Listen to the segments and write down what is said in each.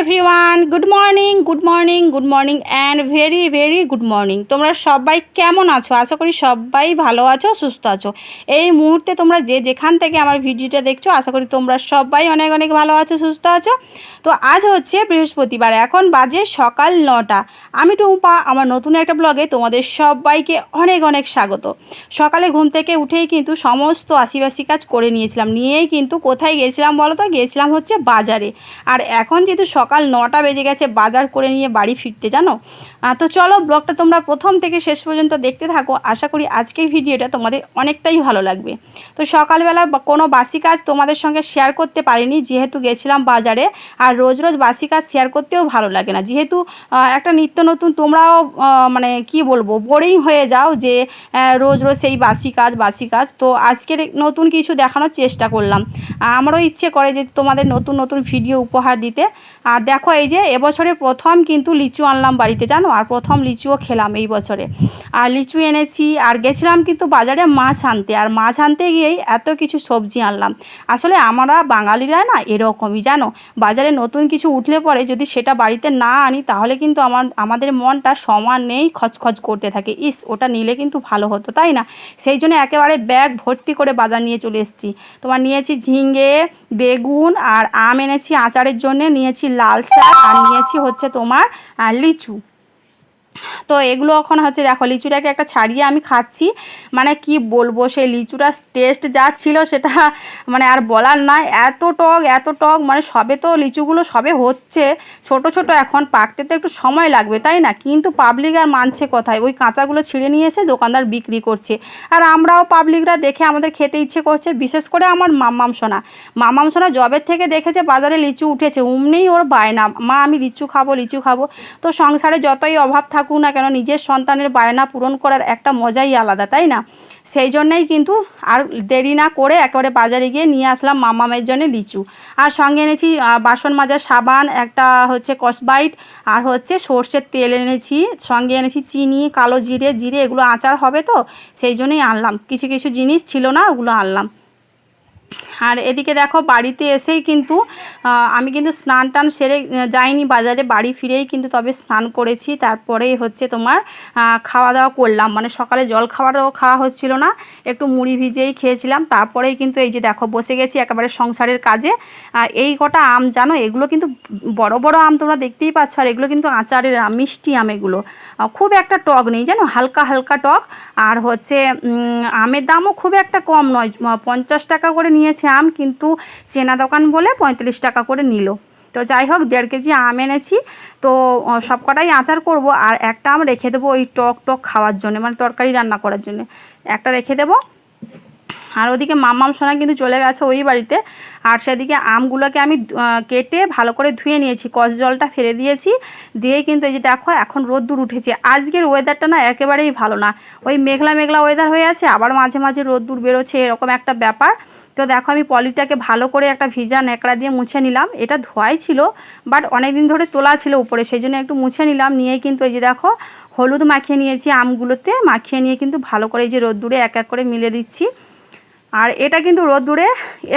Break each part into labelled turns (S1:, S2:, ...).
S1: Everyone good morning good morning good morning and very very good morning তোমরা সবাই কেমন আছো? আশা করি সবাই ভালো আছো, সুস্থ আছো। এই মুহূর্তে তোমরা যে যেখান থেকে আমার ভিডিওটা দেখছ, আশা করি তোমরা সবাই অনেক অনেক ভালো আছো, সুস্থ আছো। তো আজ হচ্ছে বৃহস্পতিবার, এখন বাজে সকাল নটা। আমি টুম্পা, আমার নতুন একটা ব্লগে তোমাদের সবাইকে অনেক অনেক স্বাগত। সকালে ঘুম থেকে উঠেই কিন্তু সমস্ত আশিবাসী কাজ করে নিয়েছিলাম, নিয়েই কিন্তু কোথায় গেছিলাম বলো তো? গেছিলাম হচ্ছে বাজারে। আর এখন যেহেতু সকাল নটা বেজে গেছে, বাজার করে নিয়ে বাড়ি ফিরতে জানো? তো চলো ব্লগটা তোমরা প্রথম থেকে শেষ পর্যন্ত দেখতে থাকো। আশা করি আজকের ভিডিওটা তোমাদের অনেকটাই ভালো লাগবে। তো সকালবেলা কোনো বাসি কাজ তোমাদের সঙ্গে শেয়ার করতে পারিনি, যেহেতু গেছিলাম বাজারে, আর রোজ রোজ বাসি কাজ শেয়ার করতেও ভালো লাগে না। যেহেতু একটা নিত্য নতুন তোমরাও মানে কি বলব বোরিং হয়ে যাও যে রোজ রোজ সেই বাসি কাজ বাসি কাজ। তো আজকের নতুন কিছু দেখানোর চেষ্টা করলাম। আমারও ইচ্ছে করে যে তোমাদের নতুন নতুন ভিডিও উপহার দিতে। আর দেখো এই যে এবছরে প্রথম কিন্তু লিচু আনলাম বাড়িতে, জানো? আর প্রথম লিচুও খেলাম এই বছরে। আর লিচু এনেছি, আর গেছিলাম কিন্তু বাজারে মাছ আনতে, আর মাছ আনতে গিয়েই এত কিছু সবজি আনলাম। আসলে আমরা বাঙালিরা না এরকমই, জানো? বাজারে নতুন কিছু উঠলে পরে যদি সেটা বাড়িতে না আনি, তাহলে কিন্তু আমার, আমাদের মনটা সমান নেই খচখচ করতে থাকে। ইস, ওটা নিলে কিন্তু ভালো হতো, তাই না? সেই জন্য একেবারে ব্যাগ ভর্তি করে বাজার নিয়ে চলে এসেছি। তোমার নিয়েছি ঝিঙ্গে বেগুন, আর আম এনেছি আচারের জন্য, নিয়েছি লাল শাক আর নিয়েছি হচ্ছে তোমার লিচু। তো এগুলো এখন হচ্ছে দেখো, লিচুটাকে একটা ছাড়িয়ে আমি খাচ্ছি। মানে কি বলব, সেই লিচুটার টেস্ট যা ছিল সেটা মানে আর বলার না এত টক এত টক মানে সবে তো লিচুগুলো সবে হচ্ছে। ছোট ছোট এখন পাকতে তো একটু সময় লাগবে, তাই না? কিন্তু পাবলিক আর মানছে কোথায়? ওই কাঁচাগুলো ছিঁড়ে নিয়ে এসে দোকানদার বিক্রি করছে। আর আমরাও পাবলিকরা দেখে আমাদের খেতে ইচ্ছে করছে, বিশেষ করে আমার মামাম সোনা। মামাম সোনা জবের থেকে দেখেছে বাজারে লিচু উঠেছে অমনিই ওর বায়না, মা, আমি লিচু খাব লিচু খাব। তো সংসারে যতই অভাব থাকুক না কেন, নিজের সন্তানের বায়না পূরণ করার একটা মজাই আলাদা, তাই না? সেই জন্যই কিন্তু আর দেরি না করে একেবারে বাজারে গিয়ে নিয়ে আসলাম মামামের জন্য লিচু। আর সঙ্গে এনেছি বাসন মাজার সাবান, একটা হচ্ছে কসবাইট, আর হচ্ছে সর্ষের তেল এনেছি, সঙ্গে এনেছি চিনি, কালো জিরে জিরে এগুলো আচার হবে তো, সেই জন্যই আনলাম। কিছু কিছু জিনিস ছিল না, ওগুলো আনলাম। আর এদিকে দেখো বাড়িতে এসেই কিন্তু আমি কিন্তু স্নান টান সেরে যাইনি বাজারে, বাড়ি ফিরেই কিন্তু তবে স্নান করেছি। তারপরেই হচ্ছে তোমার খাওয়া দাওয়া করলাম। মানে সকালে জল খাবারও খাওয়া হচ্ছিল না, একটু মুড়ি ভিজেই খেয়েছিলাম। তারপরেই কিন্তু এই যে দেখো বসে গেছি একেবারে সংসারের কাজে। আর এই কটা আম জানো, এগুলো কিন্তু বড় বড় আম তোমরা দেখতেই পাচ্ছ, আর এগুলো কিন্তু আচারের আম, মিষ্টি আম এগুলো। খুব একটা টক নেই, জানো? হালকা হালকা টক। আর হচ্ছে আমের দামও খুব একটা কম নয়। পঞ্চাশ টাকা করে নিয়েছে আম, কিন্তু চেনা দোকান বলে পঁয়তাল্লিশ টাকা করে নিল। তো যাই হোক, দেড় কেজি আম এনেছি। তো সব কটাই আচার করব। আর একটা আম রেখে দেবো ওই টক টক খাওয়ার জন্য মানে তরকারি রান্না করার জন্য। একটা রেখে দেবো। আর ওদিকে মাম্মাম সোনা কিন্তু চলে গেছে ওই বাড়িতে। আর সেদিকে আমগুলোকে আমি কেটে ভালো করে ধুয়ে নিয়েছি। কষ জলটা ফেলে দিয়েছি। দিয়ে কিন্তু এই যে দেখো, এখন রোদ্দুর উঠেছে। আজকের ওয়েদারটা না একেবারেই ভালো না। ওই মেঘলা মেঘলা ওয়েদার হয়ে আছে, আবার মাঝে মাঝে রোদ্দুর বেরোচ্ছে, এরকম একটা ব্যাপার। তো দেখো, আমি পলিটাকে ভালো করে একটা ভিজা ন্যাকড়া দিয়ে মুছে নিলাম। এটা ধোয়াই ছিল বাট অনেক দিন ধরে তোলা ছিল উপরে, সেই জন্য একটু মুছে নিলাম। নিয়ে কিন্তু এই যে দেখো, হলুদ মাখিয়ে নিয়েছি আমগুলোতে। মাখিয়ে নিয়ে কিন্তু ভালো করে এই যে রোদ্দুরে এক এক করে মিলে দিচ্ছি। আর এটা কিন্তু রোদ্দুরে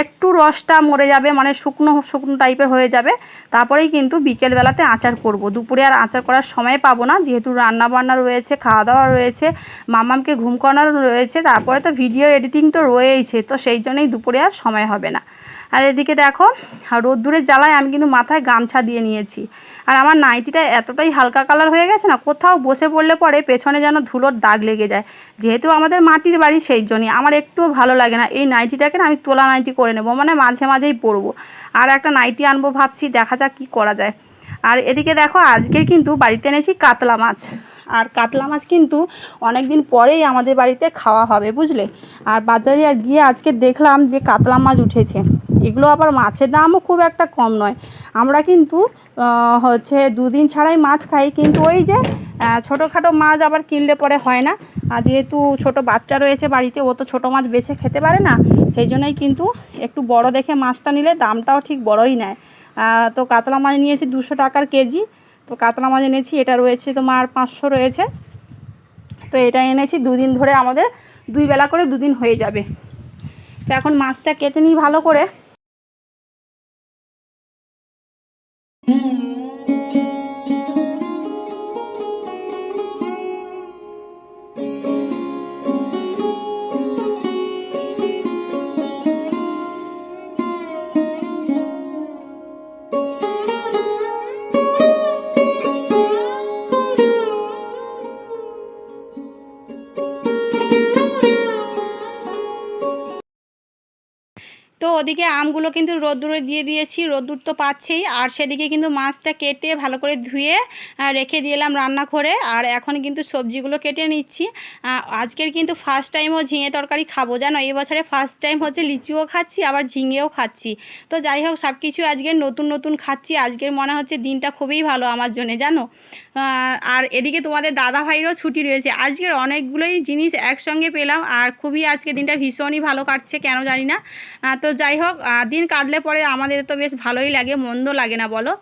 S1: একটু রসটা মরে যাবে মানে শুকনো শুকনো টাইপের হয়ে যাবে। তারপরেই কিন্তু বিকেলবেলাতে আচার করব। দুপুরে আর আচার করার সময় পাবো না, যেহেতু রান্না বান্না রয়েছে খাওয়া দাওয়া রয়েছে, মামামকে ঘুম করানো রয়েছে, তারপরে তো ভিডিও এডিটিং তো রয়েইছে, তো সেই জন্যই দুপুরে আর সময় হবে না। আর এদিকে দেখো রোদ্দুরের জ্বালায় আমি কিন্তু মাথায় গামছা দিয়ে নিয়েছি। আর আমার নাইটিটা এতটাই হালকা কালার হয়ে গেছে না, কোথাও বসে পড়লে পরে পেছনে যেন ধুলোর দাগ লেগে যায়। যেহেতু আমাদের মাটির বাড়ি সেই জন্যই। আমার একটুও ভালো লাগে না। এই নাইটিটাকে আমি তোলা নাইটি করে নেব। মানে মাঝে মাঝেই পরবো। আর একটা নাইটি আনব ভাবছি, দেখা যাক কী করা যায়। আর এদিকে দেখো, আজকে কিন্তু বাড়িতে এনেছি কাতলা মাছ। আর কাতলা মাছ কিন্তু অনেক দিন পরেই আমাদের বাড়িতে খাওয়া হবে, বুঝলে? আর বাজারে গিয়ে আজকে দেখলাম যে কাতলা মাছ উঠেছে। এগুলো আবার মাছের দামও খুব একটা কম নয়। আমরা কিন্তু হচ্ছে দুদিন ছাড়াই মাছ খাই। কিন্তু ওই যে ছোটোখাটো মাছ আবার কিনলে পরে হয় না। আর যেহেতু ছোট বাচ্চা রয়েছে বাড়িতে, ও তো ছোটো মাছ বেছে খেতে পারে না, সেই জন্যই কিন্তু একটু বড় দেখে মাছটা নিলে দামটাও ঠিক বড়ই নেয়। তো কাতলা মাছ নিয়েছি দুশো টাকার কেজি। তো কাতলা মাছ এনেছি, এটা রয়েছে তোমার পাঁচশো রয়েছে। তো এটা এনেছি দুদিন ধরে আমাদের দুই বেলা করে দুদিন হয়ে যাবে। তো এখন মাছটা কেটে নিই ভালো করে। ওদিকে আমগুলো কিন্তু রোদ্দুরে দিয়ে দিয়েছি, রোদ্দুর তো পাচ্ছেই। আর সেদিকে কিন্তু মাছটা কেটে ভালো করে ধুয়ে রেখে দিলাম রান্না করে আর এখন কিন্তু সবজিগুলো কেটে নিচ্ছি। আজকের কিন্তু ফার্স্ট টাইমও ঝিঙে তরকারি খাব, জানো? এই বছরে ফার্স্ট টাইম হচ্ছে লিচুও খাচ্ছি, আবার ঝিঙেও খাচ্ছি। তো যাই হোক সব কিছু আজকে নতুন নতুন খাচ্ছি। আজকের মনে হচ্ছে দিনটা খুবই ভালো আমার জন্য, জানো? আর এদিকে তোমাদের দাদা ভাইয়েরও ছুটি রয়েছে। আজকের অনেকগুলোই জিনিস একসঙ্গে পেলাম, আর খুবই আজকে দিনটা ভীষণই ভালো কাটছে, কেন জানি না। তো যাই হোক দিন কাটলে পরে আমাদের তো বেশ ভালোই লাগে, মন্দ লাগে না, বলো?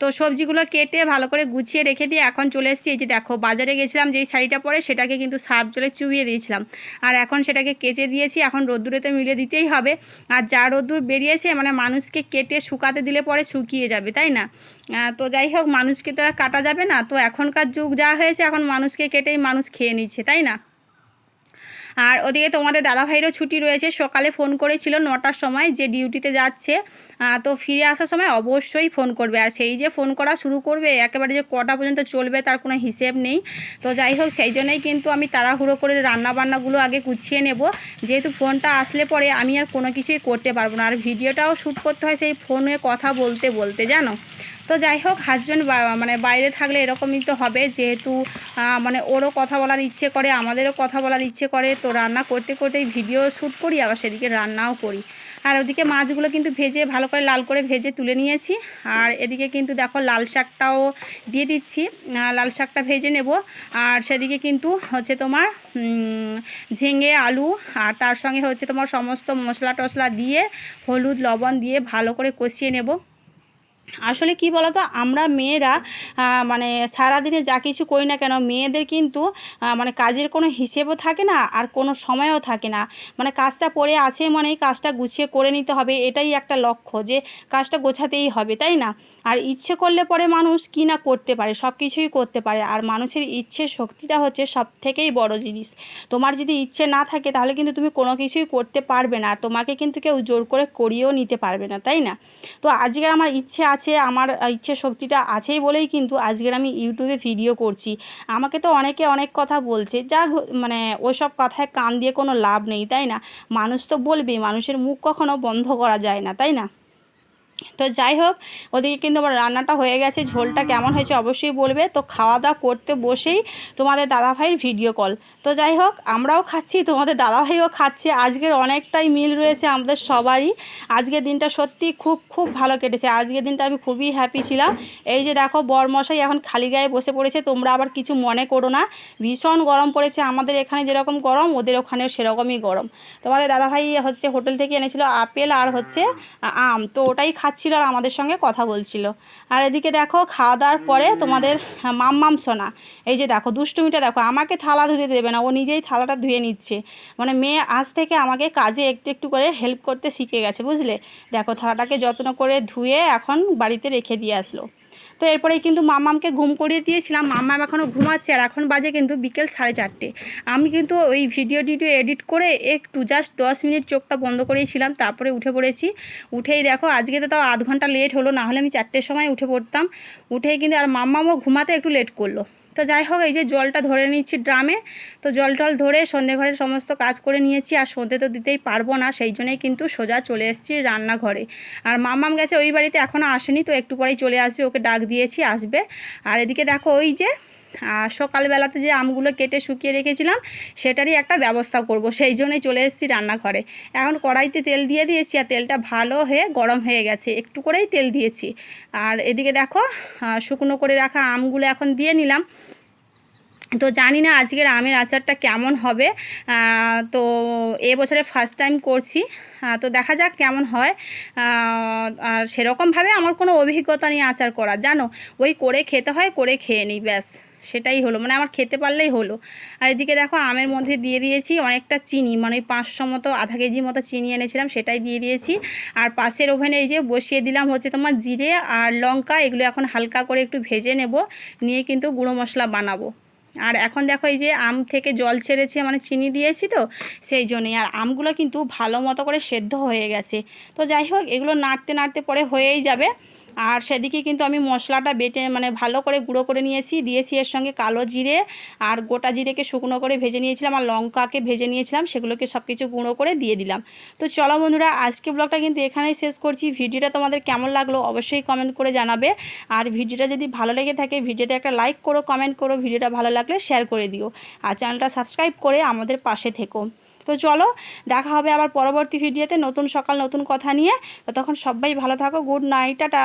S1: তো সবজিগুলো কেটে ভালো করে গুছিয়ে রেখে দিয়ে এখন চলে এসেছি। এই যে দেখো, বাজারে গেছিলাম, যেই শাড়িটা পরে সেটাকে কিন্তু সার্ফ জলে চুবিয়ে দিয়েছিলাম। আর এখন সেটাকে কেচে দিয়েছি, এখন রোদ্দুরেতে মিলে দিতেই হবে। আর যা রোদ্দুর বেরিয়েছে মানে মানুষকে কেটে শুকাতে দিলে পরে শুকিয়ে যাবে, তাই না? তো যাই হোক, মানুষকে তো কাটা যাবে না। তো এখনকার যুগ যা হয়েছে, এখন মানুষকে কেটেই মানুষ খেয়ে নিচ্ছে, তাই না? আর ওদিকে তোমাদের দাদাভাইরও ছুটি রয়েছে, সকালে ফোন করেছিল নটার সময় যে ডিউটিতে যাচ্ছে। তো ফিরে আসার সময় অবশ্যই ফোন করবে। আর সেই যে ফোন করা শুরু করবে, একেবারে যে কটা পর্যন্ত চলবে তার কোনো হিসেব নেই। তো যাই হোক, সেই জন্যই কিন্তু আমি তাড়াহুড়ো করে রান্না বান্নাগুলো আগে গুছিয়ে নেব। যেহেতু ফোনটা আসলে পরে আমি আর কোনো কিছুই করতে পারব না। আর ভিডিওটাও শ্যুট করতে হয় সেই ফোনে কথা বলতে বলতে, জানো? তো যাই হোক হাজব্যান্ড মানে বাইরে থাকলে এরকমই তো হবে। যেহেতু মানে ওরও কথা বলার ইচ্ছে করে, আমাদেরও কথা বলার ইচ্ছে করে, তো রান্না করতে করতেই ভিডিও শ্যুট করি, আবার সেদিকে রান্নাও করি। আর ওদিকে মাছগুলো কিন্তু ভেজে, ভালো করে লাল করে ভেজে তুলে নিয়েছি। আর এদিকে কিন্তু দেখো, লাল শাকটাও দিয়ে দিচ্ছি। লাল শাকটা ভেজে নেব। আর সেদিকে কিন্তু হচ্ছে তোমার ঝিঙে, আলু, আর তার সঙ্গে হচ্ছে তোমার সমস্ত মশলা টশলা দিয়ে, হলুদ, লবণ দিয়ে ভালো করে কষিয়ে নেব। আসলে কি বলতো, আমরা মেয়েরা মানে সারাদিনে যা কিছু করি না কেন, মেয়েদের কিন্তু মানে কাজের কোনো হিসেবও থাকে না আর কোনো সময়ও থাকে না। মানে কাজটা পড়ে আছে মানে কাজটা গুছিয়ে করে নিতে হবে, এটাই একটা লক্ষ্য যে কাজটা গোছাতেই হবে, তাই না? আর ইচ্ছে করলে পরে মানুষ কি না করতে পারে, সব কিছুই করতে পারে। আর মানুষের ইচ্ছে শক্তিটা হচ্ছে সব থেকেই বড় জিনিস। তোমার যদি ইচ্ছে না থাকে তাহলে কিন্তু তুমি কোনো কিছুই করতে পারবে না। আর তোমাকে কিন্তু কেউ জোর করে করিয়েও নিতে পারবে না, তাই না? তো আজকে আমার ইচ্ছে আছে, আমার ইচ্ছে শক্তিটা আছেই বলেই কিন্তু আজকের আমি ইউটিউবে ভিডিও করছি। আমাকে তো অনেকে অনেক কথা বলছে, যা মানে ওইসব কথায় কান দিয়ে কোনো লাভ নেই, তাই না? মানুষ তো বলবেই, মানুষের মুখ কখনো বন্ধ করা যায় না, তাই না? তো যাই হোক, ওদিকে কিন্তু আমার রান্নাটা হয়ে গেছে, ঝোলটা কেমন হয়েছে অবশ্যই বলবে। তো খাওয়া দাওয়া করতে বসেই তোমাদের দাদাভাইয়ের ভিডিও কল তো যাই হোক, আমরাও খাচ্ছি, তোমাদের দাদাভাইও খাচ্ছে। আজকের অনেকটাই মিল রয়েছে আমাদের সবারই। আজকের দিনটা সত্যি খুব খুব ভালো কেটেছে। আজকের দিনটা আমি খুবই হ্যাপি ছিলাম। এই যে দেখো, বরমশাই এখন খালি গায়ে বসে পড়েছে, তোমরা আবার কিছু মনে করো না। ভীষণ গরম পড়েছে, আমাদের এখানে যেরকম গরম, ওদের ওখানেও সেরকমই গরম। তোমাদের দাদাভাই হচ্ছে হোটেল থেকে এনেছিল আপেল আর হচ্ছে আম। তো ওটাই খাচ্ছিল আর আমাদের সঙ্গে কথা বলছিল। আর এদিকে দেখো খাওয়া দাওয়ার পরে তোমাদের মাম মাম সোনা। এই যে দেখো, দুষ্টুমিটা দেখো, আমাকে থালা ধুতে দেবে না, ও নিজেই থালাটা ধুয়ে নিচ্ছে। মানে মেয়ে আজ থেকে আমাকে কাজে একটু একটু করে হেল্প করতে শিখে গেছে, বুঝলে? দেখো, থালাটাকে যত্ন করে ধুয়ে এখন বাড়িতে রেখে দিয়ে আসলো। তো এরপরেই কিন্তু মামামকে ঘুম করিয়ে দিয়েছিলাম। মামাম এখনও ঘুমাচ্ছে আর এখন বাজে কিন্তু বিকেল সাড়ে চারটে। আমি কিন্তু ওই ভিডিও টিডিও এডিট করে একটু জাস্ট দশ মিনিট চোখটা বন্ধ করেছিলাম তারপরে উঠে পড়েছি। উঠেই দেখো, আজকে তো তাও আধ ঘণ্টা লেট হলো, না হলে আমি চারটের সময় উঠে পড়তাম। উঠেই কিন্তু আর মামামও ঘুমাতে একটু লেট করল। তো যাই হোক, এই যে জলটা ধরে নিচ্ছি ড্রামে। তো জল টল ধরে সন্ধে ঘরের সমস্ত কাজ করে নিয়েছি, আর সন্ধে তো দিতেই পারব না, সেই জন্যই কিন্তু সোজা চলে এসেছি রান্নাঘরে। আর মামাম গেছে ওই বাড়িতে এখনও আসেনি, তো একটু পরেই চলে আসবে, ওকে ডাক দিয়েছি, আসবে। আর এদিকে দেখো ওই যে আর সকালবেলাতে যে আমগুলো কেটে শুকিয়ে রেখেছিলাম, সেটারই একটা ব্যবস্থা করব, সেই জন্যই চলে এসেছি রান্নাঘরে। এখন কড়াইতে তেল দিয়ে দিয়েছি, আর তেলটা ভালো হয়ে গরম হয়ে গেছে, একটু করেই তেল দিয়েছি। আর এদিকে দেখো শুকনো করে রাখা আমগুলো এখন দিয়ে নিলাম। তো জানি না আজকের আমের আচারটা কেমন হবে। তো এবছরে ফার্স্ট টাইম করছি। তো দেখা যাক কেমন হয়। আর সেরকমভাবে আমার কোনো অভিজ্ঞতা নেই আচার করা জানো? ওই করে খেতে হয়, করে খেয়ে নিই ব্যাস। সেটাই হলো মানে আমার খেতে পারলেই হলো। আর এদিকে দেখো আমের মধ্যে দিয়ে দিয়েছি অনেকটা চিনি মানে ওই পাঁচশো মতো, আধা কেজি মতো চিনি এনেছিলাম, সেটাই দিয়ে দিয়েছি। আর পাশের ওভেনে এই যে বসিয়ে দিলাম হচ্ছে তোমার জিরে আর লঙ্কা, এগুলো এখন হালকা করে একটু ভেজে নেব, নিয়ে কিন্তু গুঁড়ো মশলা বানাবো। আর এখন দেখো এই যে আম থেকে জল ছেড়েছে মানে চিনি দিয়েছি তো, সেই জন্যই। আর আমগুলো কিন্তু ভালো মতো করে সেদ্ধ হয়ে গেছে। তো যাই হোক, এগুলো নাড়তে নাড়তে পরে হয়েই যাবে। আর সেদিকে কিন্তু আমি মশলাটা বেটে মানে ভালো করে গুঁড়ো করে নিয়েছি। দিয়েছি এর সঙ্গে কালো জিরে আর গোটা জিরেকে শুকনো করে ভেজে নিয়েছিলাম আর লঙ্কাকে ভেজে নিয়েছিলাম, সেগুলোকে সব কিছু গুঁড়ো করে দিয়ে দিলাম। তো চলো বন্ধুরা, আজকে ব্লগটা কিন্তু এখানেই শেষ করছি। ভিডিওটা তোমাদের কেমন লাগল অবশ্যই কমেন্ট করে জানাবে। আর ভিডিওটা যদি ভালো লেগে থাকে ভিডিওটা একটা লাইক করো কমেন্ট করো, ভিডিওটা ভালো লাগলে শেয়ার করে দিও। আর চ্যানেলটা সাবস্ক্রাইব করে আমাদের পাশে থেকো। তো চলো, দেখা হবে আবার পরবর্তী ভিডিওতে নতুন সকাল, নতুন কথা নিয়ে। তো তখন সবাই ভালো থাকো গুড নাইট টাটা।